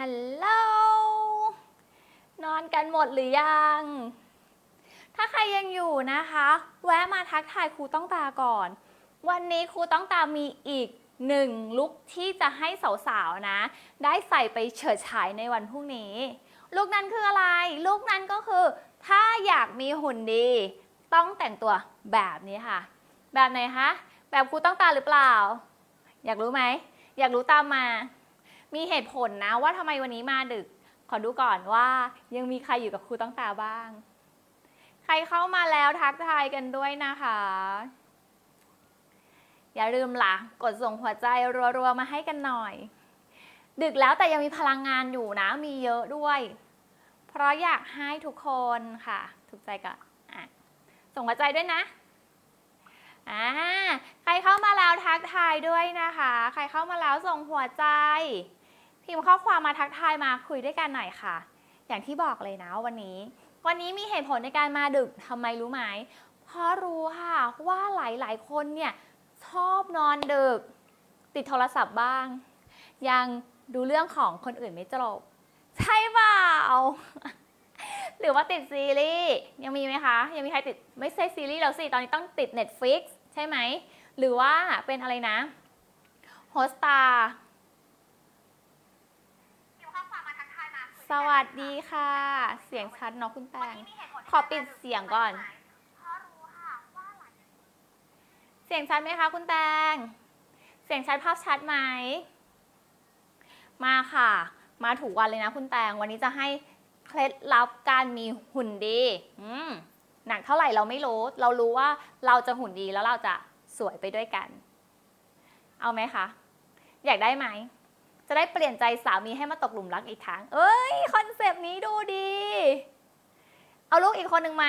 ฮัลโหล นอนกันหมดหรือยัง ถ้าใครยังอยู่นะคะ แวะมาทักทายครูต้องตาก่อน วันนี้ครูต้องตามีอีกหนึ่งลุคที่จะให้สาวๆนะ ได้ใส่ไปเฉิดฉายในวันพรุ่งนี้ ลุคนั้นคืออะไร ลุคนั้นก็คือ ถ้าอยากมีหุ่นดี ต้องแต่งตัวแบบนี้ค่ะ แบบไหนคะ แบบครูต้องตาหรือเปล่า อยากรู้ไหม อยากรู้ตามมา มีเหตุผลนะว่าทำไมวันนี้มาดึก ขอดูก่อนว่ายังมีใครอยู่กับครูต้องตาบ้าง ใครเข้ามาแล้วทักทายกันด้วยนะคะ อย่าลืมล่ะ กดส่งหัวใจรัวๆมาให้กันหน่อย ดึกแล้วแต่ยังมีพลังงานอยู่นะ มีเยอะด้วย เพราะอยากให้ทุกคนค่ะ ถูกใจก่อนอส่งหัวใจด้วยนะอ่าใครเข้ามาแล้วทักทายด้วยนะคะ ใครเข้ามาแล้วส่งหัวใจ พิมพ์ข้อความมาทักทายมาคุยด้วยกันหน่อยค่ะ อย่างที่บอกเลยนะวันนี้ วันนี้มีเหตุผลในการมาดึกทำไมรู้ไหม เพราะรู้ค่ะว่าหลายๆ คนเนี่ยชอบนอนดึก ติดโทรศัพท์บ้าง ยังดูเรื่องของคนอื่นไม่จบ ใช่เปล่า หรือว่าติดซีรีส์ยังมีไหมคะ ยังมีใครติดไม่ใช่ซีรีส์แล้วสิ ตอนนี้ต้องติด Netflix ใช่ไหม หรือว่าเป็นอะไรนะโฮสตา สวัสดีค่ะ เสียงชัดเนาะคุณแตง ขอปิดเสียงก่อน เสียงชัดไหมคะคุณแตง เสียงชัดภาพชัดไหม มาค่ะ มาถูกวันเลยนะคุณแตง วันนี้จะให้เคล็ดลับการมีหุ่นดี อืม หนักเท่าไหร่เราไม่รู้ เรารู้ว่าเราจะหุ่นดีแล้วเราจะสวยไปด้วยกัน เอาไหมคะ อยากได้ไหม จะได้เปลี่ยนใจสามีให้มาตกหลุมรักอีกครั้ง เอ้ยคอนเซปต์นี้ดูดี เอาลูกอีกคนหนึ่งไหม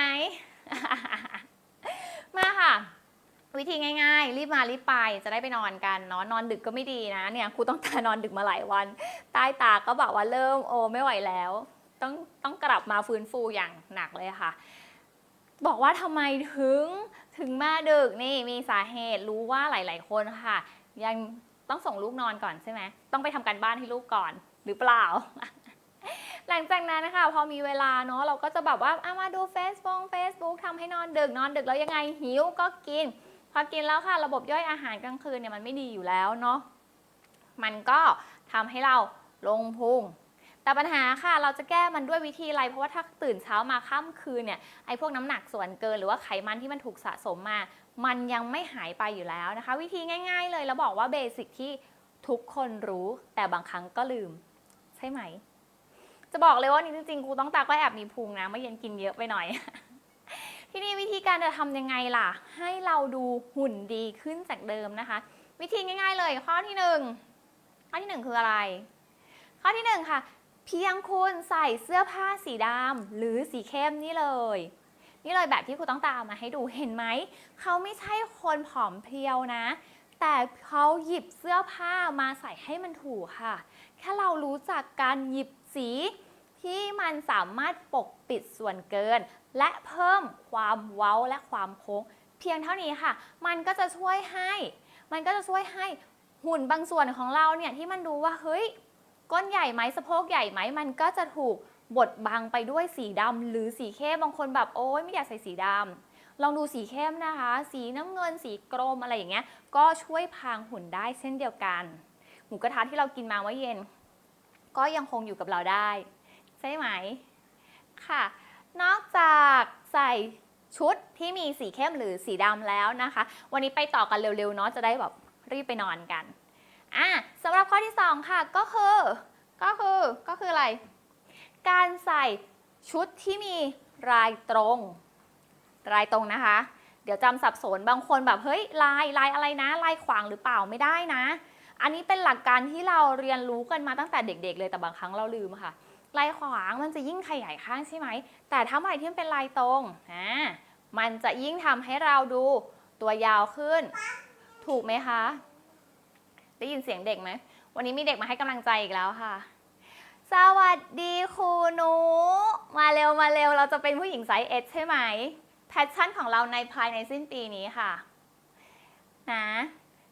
มาค่ะ วิธีง่าย ๆ รีบมารีบไปจะได้ไปนอนกันเนาะนอนดึกก็ไม่ดีนะเนี่ยครูต้องตานอนดึกมาหลายวัน ใต้ตาก็บอกว่าเริ่มโอไม่ไหวแล้ว ต้องต้องกลับมาฟื้นฟูอย่างหนักเลยค่ะ บอกว่าทำไมถึงถึงมาดึกนี่มีสาเหตุรู้ว่าหลาย ๆ คนค่ะ ยัง ต้องส่งลูกนอนก่อนใช่ไหมต้องไปทำการบ้านให้ลูกก่อนหรือเปล่า หลังจากนั้นนะคะ พอมีเวลาเนาะเราก็จะแบบว่าเอามาดู Facebook Facebook ทำให้นอนดึกนอนดึกแล้วยังไงหิวก็กิน พอกินแล้วค่ะ ระบบย่อยอาหารกลางคืนเนี่ยมันไม่ดีอยู่แล้วเนาะมันก็ทำให้เราลงพุง แต่ปัญหาค่ะเราจะแก้มันด้วยวิธีอะไร เพราะว่าถ้าตื่นเช้ามาค่ำคืนเนี่ยไอ้พวกน้ำหนักส่วนเกินหรือว่าไขมันที่มันถูกสะสมมา มันยังไม่หายไปอยู่แล้วนะคะ วิธีง่าย ๆ เลยแล้วบอกว่าเบสิกที่ทุกคนรู้แต่บางครั้งก็ลืม ใช่ไหม จะบอกเลยว่านี่จริงๆครูต้องตาก็แอบมีพุงนะเมื่อเย็นกินเยอะไปหน่อยที่นี่วิธีการจะทำยังไงล่ะ ให้เราดูหุ่นดีขึ้นจากเดิมนะคะ วิธีง่าย ๆ เลยข้อที่หนึ่งข้อที่หนึ่งคืออะไร ข้อที่หนึ่งค่ะ เพียงคุณใส่เสื้อผ้าสีดำหรือสีเข้มนี่เลย นี่เลยแบบที่ครูต้องตามมาให้ดูเห็นไหม เขาไม่ใช่คนผอมเพรียวนะ แต่เขาหยิบเสื้อผ้ามาใส่ให้มันถูกค่ะ แค่เรารู้จักการหยิบสีที่มันสามารถปกปิดส่วนเกิน และเพิ่มความเว้าและความโค้ง เพียงเท่านี้ค่ะ มันก็จะช่วยให้ มันก็จะช่วยให้หุ่นบางส่วนของเราเนี่ยที่มันดูว่าเฮ้ย ก้นใหญ่ไหมสะโพกใหญ่ไหมมันก็จะถูกบดบังไปด้วยสีดำหรือสีเข้มบางคนแบบโอ๊ยไม่อยากใส่สีดำลองดูสีเข้มนะคะ สีน้ำเงินสีกรมอะไรอย่างเงี้ย ก็ช่วยพรางหุ่นได้เช่นเดียวกัน หมูกระทะที่เรากินมาเมื่อเย็น ก็ยังคงอยู่กับเราได้ ใช่ไหมค่ะ นอกจากใส่ชุดที่มีสีเข้มหรือสีดำแล้วนะคะ วันนี้ไปต่อกันเร็วๆเนาะจะได้แบบรีบไปนอนกัน อะสำหรับข้อที่ 2 ค่ะก็คือก็คือก็คืออะไร การใส่ชุดที่มีลายตรง ลายตรงนะคะ เดี๋ยวจำสับสนบางคนแบบเฮ้ยลายลายอะไรนะ ลายขวางหรือเปล่าไม่ได้นะ อันนี้เป็นหลักการที่เราเรียนรู้กันมาตั้งแต่เด็ก ๆ เลยแต่บางครั้งเราลืมค่ะ ลายขวางมันจะยิ่งขยายข้างใช่ไหมแต่ถ้าเมื่อไรที่มันเป็นลายตรงอ่ามันจะยิ่งทำให้เราดูตัวยาวขึ้น ถูกไหมคะ ได้ยินเสียงเด็กไหม วันนี้มีเด็กมาให้กำลังใจอีกแล้วค่ะ สวัสดีครูหนู มาเร็วมาเร็ว เราจะเป็นผู้หญิงไซส์เอใช่ไหม แพชชั่นของเราในภายในสิ้นปีนี้ค่ะ นะ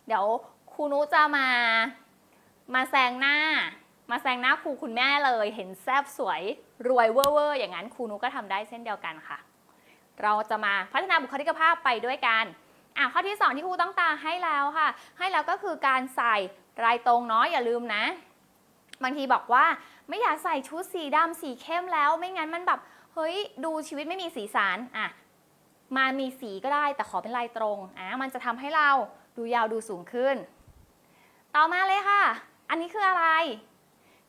เดี๋ยวครูนุจะมา มาแซงหน้า มาแซงหน้าครูคุณแม่เลย เห็นแซบสวยรวยเวอร์เวอร์อย่างนั้นครูนุก็ทำได้เช่นเดียวกันค่ะ เราจะมาพัฒนาบุคลิกภาพไปด้วยกัน อะข้อที่ 2 ที่ครูต้องตาให้แล้วค่ะ ให้แล้วก็คือการใส่รายตรงเนาะอย่าลืมนะ บางทีบอกว่าไม่อยากใส่ชุดสีดำสีเข้มแล้ว ไม่งั้นมันแบบเฮ้ยดูชีวิตไม่มีสีสันอะมามีสีก็ได้แต่ขอเป็นลายตรงอะมันจะทำให้เราดูยาวดูสูงขึ้น ต่อมาเลยค่ะ อันนี้คืออะไร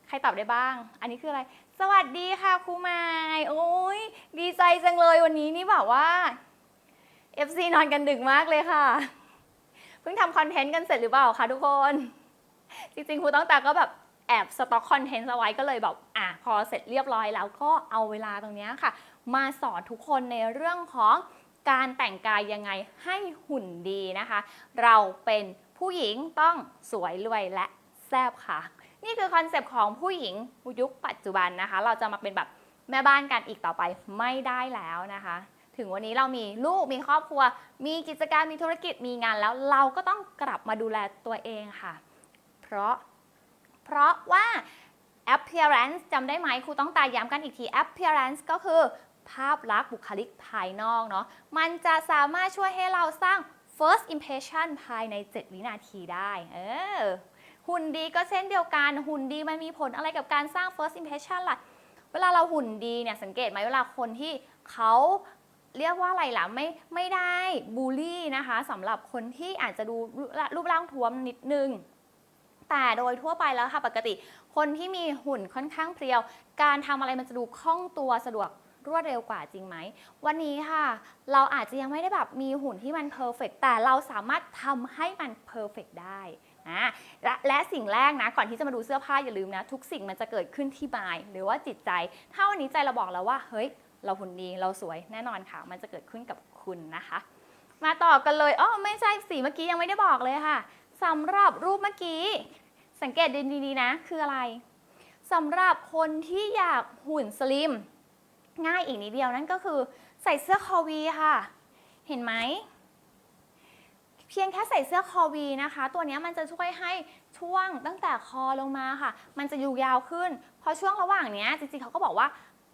ใครตอบได้บ้าง อันนี้คืออะไร สวัสดีค่ะครูไมายโอ้ยดีใจจังเลยวันนี้นี่แบบว่า FC นอนกันดึกมากเลยค่ะ เพิ่งทำคอนเทนต์กันเสร็จหรือเปล่าคะทุกคน จริงๆครูต้องตาก็แบบแอบสต็อกคอนเทนต์เอาไว้ก็เลยแบบอะพอเสร็จเรียบร้อยแล้วก็เอาเวลาตรงนี้ค่ะ มาสอนทุกคนในเรื่องของการแต่งกายยังไงให้หุ่นดีนะคะ เราเป็นผู้หญิงต้องสวยรวยและแซ่บค่ะ นี่คือคอนเซปต์ของผู้หญิงยุคปัจจุบันนะคะ เราจะมาเป็นแบบแม่บ้านกันอีกต่อไปไม่ได้แล้วนะคะ ถึงวันนี้เรามีลูกมีครอบครัว มีกิจการมีธุรกิจมีงานแล้วเราก็ต้องกลับมาดูแลตัวเองค่ะ เพราะ เพราะว่า appearance จำได้ไหมครูต้องตายย้ำกันอีกที appearance ก็คือภาพลักษณ์บุคลิกภายนอกเนาะมันจะสามารถช่วยให้เราสร้าง first impression ภายใน 7 วินาทีได้ เออ หุ่นดีก็เช่นเดียวกัน หุ่นดีมันมีผลอะไรกับการสร้าง first impression ล่ะ เวลาเราหุ่นดีเนี่ยสังเกตไหมเวลาคนที่เขา เรียกว่าอะไรล่ะไม่ไม่ได้บูลลี่นะคะสำหรับคนที่อาจจะดูรูปร่างท้วมนิดนึง แต่โดยทั่วไปแล้วค่ะปกติ คนที่มีหุ่นค่อนข้างเพรียว การทำอะไรมันจะดูคล่องตัวสะดวกรวดเร็วกว่าจริงไหม วันนี้ค่ะ เราอาจจะยังไม่ได้แบบมีหุ่นที่มันเพอร์เฟกแต่เราสามารถทำให้มันเพอร์เฟกได้นะและและสิ่งแรกนะก่อนที่จะมาดูเสื้อผ้าอย่าลืมนะ ทุกสิ่งมันจะเกิดขึ้นที่บายหรือว่าจิตใจ ถ้าวันนี้ใจเราบอกแล้วว่าเฮ้ย เราหุ่นดีเราสวยแน่นอนค่ะ มันจะเกิดขึ้นกับคุณนะคะ มาต่อกันเลยอ๋อไม่ใช่สีเมื่อกี้ยังไม่ได้บอกเลยค่ะสำหรับรูปเมื่อกี้ สังเกตดีๆนะ คืออะไรสำหรับคนที่อยากหุ่นสลิม ง่ายอีกนิดเดียวนั่นก็คือใส่เสื้อคอวีค่ะ เห็นไหมเพียงแค่ใส่เสื้อคอวีนะคะ ตัวนี้มันจะช่วยให้ช่วงตั้งแต่คอลงมาค่ะ มันจะอยู่ยาวขึ้นพราะช่วงระหว่างเนี้ยจริงๆเขาก็บอกว่า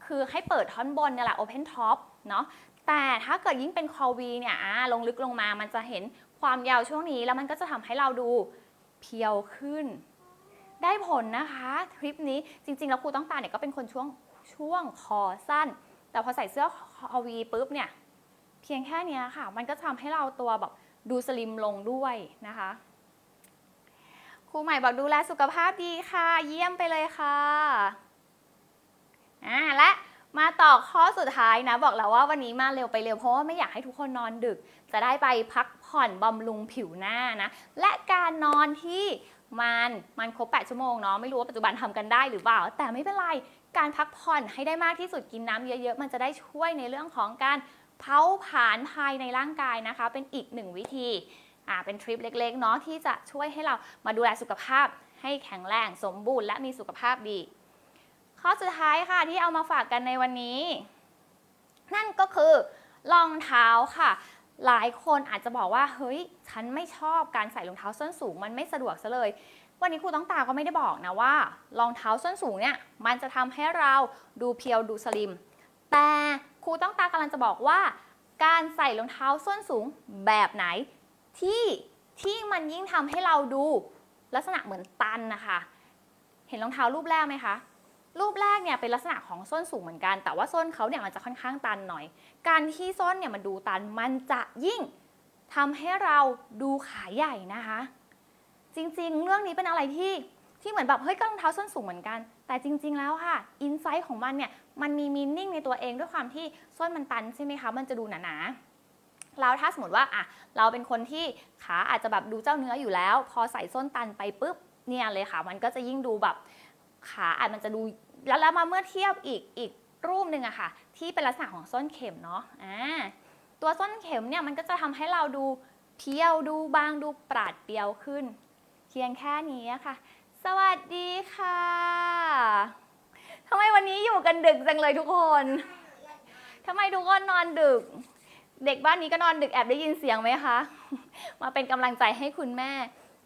คือให้เปิดท่อนบนเนี่ยแหละ open top เนาะแต่ถ้าเกิดยิ่งเป็นคอวีเนี่ยลงลึกลงมามันจะเห็นความยาวช่วงนี้แล้วมันก็จะทำให้เราดูเพียวขึ้น ได้ผลนะคะทริปนี้จริงๆ แล้วครูต้องตาเนี่ยก็เป็นคนช่วงช่วงคอสั้น แต่พอใส่เสื้อคอวีปุ๊บเนี่ยเพียงแค่นี้ค่ะ มันก็ทำให้เราตัวแบบดูสลิมลงด้วยนะคะครูใหม่บอกดูแลสุขภาพดีค่ะ เยี่ยมไปเลยค่ะ อ่าและมาต่อข้อสุดท้ายนะ บอกแล้วว่าวันนี้มาเร็วไปเร็วเพราะว่าไม่อยากให้ทุกคนนอนดึก จะได้ไปพักผ่อนบำรุงผิวหน้านะ และการนอนที่มันมันครบ 8 ชั่วโมงเนาะไม่รู้ว่าปัจจุบันทำกันได้หรือเปล่า แต่ไม่เป็นไรการพักผ่อนให้ได้มากที่สุดกินน้ำเยอะๆ มันจะได้ช่วยในเรื่องของการเผาผลาญภายในร่างกายนะคะ เป็นอีกหนึ่งวิธีอ่าเป็นทริปเล็กๆเนาะที่จะช่วยให้เรามาดูแลสุขภาพให้แข็งแรงสมบูรณ์และมีสุขภาพดี ข้อสุดท้ายค่ะที่เอามาฝากกันในวันนี้ นั่นก็คือรองเท้าค่ะ หลายคนอาจจะบอกว่าเฮ้ยฉันไม่ชอบการใส่รองเท้าส้นสูง มันไม่สะดวกซะเลย วันนี้ครูต้องตาก็ไม่ได้บอกนะว่ารองเท้าส้นสูงเนี่ยมันจะทำให้เราดูเพียวดูสลิม แต่ครูต้องตากำลังจะบอกว่า การใส่รองเท้าส้นสูงแบบไหน ที่ที่มันยิ่งทำให้เราดูลักษณะเหมือนตันนะคะ เห็นรองเท้ารูปแรกไหมคะ รูปแรกเนี่ยเป็นลักษณะของส้นสูงเหมือนกัน แต่ว่าส้นเขาเนี่ยมันจะค่อนข้างตันหน่อย การที่ส้นเนี่ยมันดูตันมันจะยิ่งทำให้เราดูขาใหญ่นะคะ จริงๆ เรื่องนี้เป็นอะไรที่ที่เหมือนแบบเฮ้ยก็รองเท้าส้นสูงเหมือนกัน แต่จริง ๆ แล้วค่ะอินไซต์ของมันเนี่ยมันมีมีนิ่งในตัวเองด้วยความที่ส้นมันตันใช่ไหมคะมันจะดูหนาๆแล้วถ้าสมมติว่าอะเราเป็นคนที่ขาอาจจะแบบดูเจ้าเนื้ออยู่แล้ว พอใส่ส้นตันไปปุ๊บเนี่ยเลยค่ะ มันก็จะยิ่งดูแบบ ขาอาจมันจะดูแล้วแล้วมาเมื่อเทียบอีกอีกรูปหนึ่งอะค่ะ ที่เป็นลักษณะของส้นเข็มเนาะอ่าตัวส้นเข็มเนี่ยมันก็จะทำให้เราดูเพียวดูบางดูปราดเปรียวขึ้นเพียงแค่นี้อะค่ะ สวัสดีค่ะทำไมวันนี้อยู่กันดึกจังเลยทุกคนทำไมทุกคนนอนดึก เด็กบ้านนี้ก็นอนดึกแอบได้ยินเสียงไหมคะ มาเป็นกำลังใจให้คุณแม่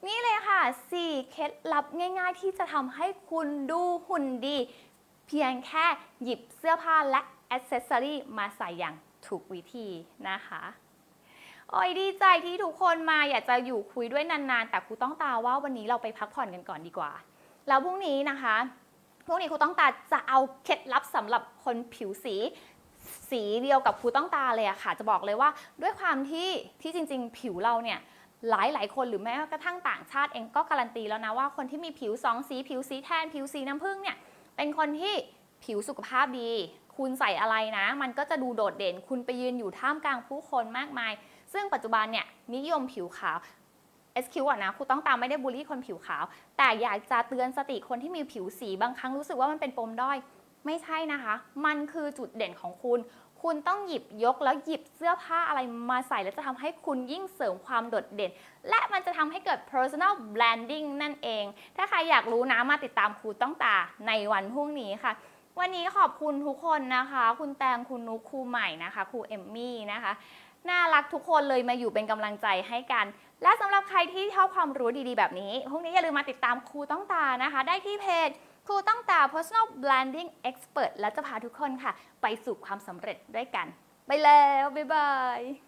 นี่เลยค่ะ 4 เคล็ดลับง่ายๆ ที่จะทำให้คุณดูหุ่นดี เพียงแค่หยิบเสื้อผ้าและอ c เซสซอรีมาใส่อย่างถูกวิธีนะคะโอ้ยดีใจที่ทุกคนมาอยากจะอยู่คุยด้วยนานๆ แต่ครูต้องตาว่าวันนี้เราไปพักผ่อนกันก่อนดีกว่า แล้วพรุ่งนี้นะคะพรุ่งนี้ครูต้องตาจะเอาเคล็ดลับสำหรับคนผิวสีสีเดียวกับครูต้องตาเลยอะค่ะ จะบอกเลยว่าด้วยความที่ที่จริง ๆ ผิวเราเนี่ย หลายหลายๆคนหรือแม้กระทั่งต่างชาติเองก็การันตีแล้วนะว่าคนที่มีผิวสองสีผิวสีแทน ผิวสีน้ำผึ้งเนี่ยเป็นคนที่ผิวสุขภาพดี คุณใส่อะไรนะ มันก็จะดูโดดเด่น คุณไปยืนอยู่ท่ามกลางผู้คนมากมาย ซึ่งปัจจุบันเนี่ยนิยมผิวขาว SQ อะนะคุณต้องตามไม่ได้บูลลี่คนผิวขาว แต่อยากจะเตือนสติคนที่มีผิวสีบางครั้งรู้สึกว่ามันเป็นปมด้อย ไม่ใช่นะคะ มันคือจุดเด่นของคุณ คุณต้องหยิบยกแล้วหยิบเสื้อผ้าอะไรมาใส่ แล้วจะทำให้คุณยิ่งเสริมความโดดเด่น และมันจะทำให้เกิด personal branding นั่นเอง ถ้าใครอยากรู้นะมาติดตามครูต้องตาในวันพรุ่งนี้ค่ะ วันนี้ขอบคุณทุกคนนะคะ คุณแตงคุณนุกครูใหม่นะคะครูเอมมี่นะคะน่ารักทุกคนเลยมาอยู่เป็นกำลังใจให้กัน และสำหรับใครที่ชอบความรู้ดีๆ แบบนี้พรุ่งนี้อย่าลืมมาติดตามครูต้องตานะคะ ได้ที่เพจ ครูต้องตา personal branding expert และจะพาทุกคนค่ะ ไปสู่ความสำเร็จด้วยกัน ไปแล้ว บ๊ายบาย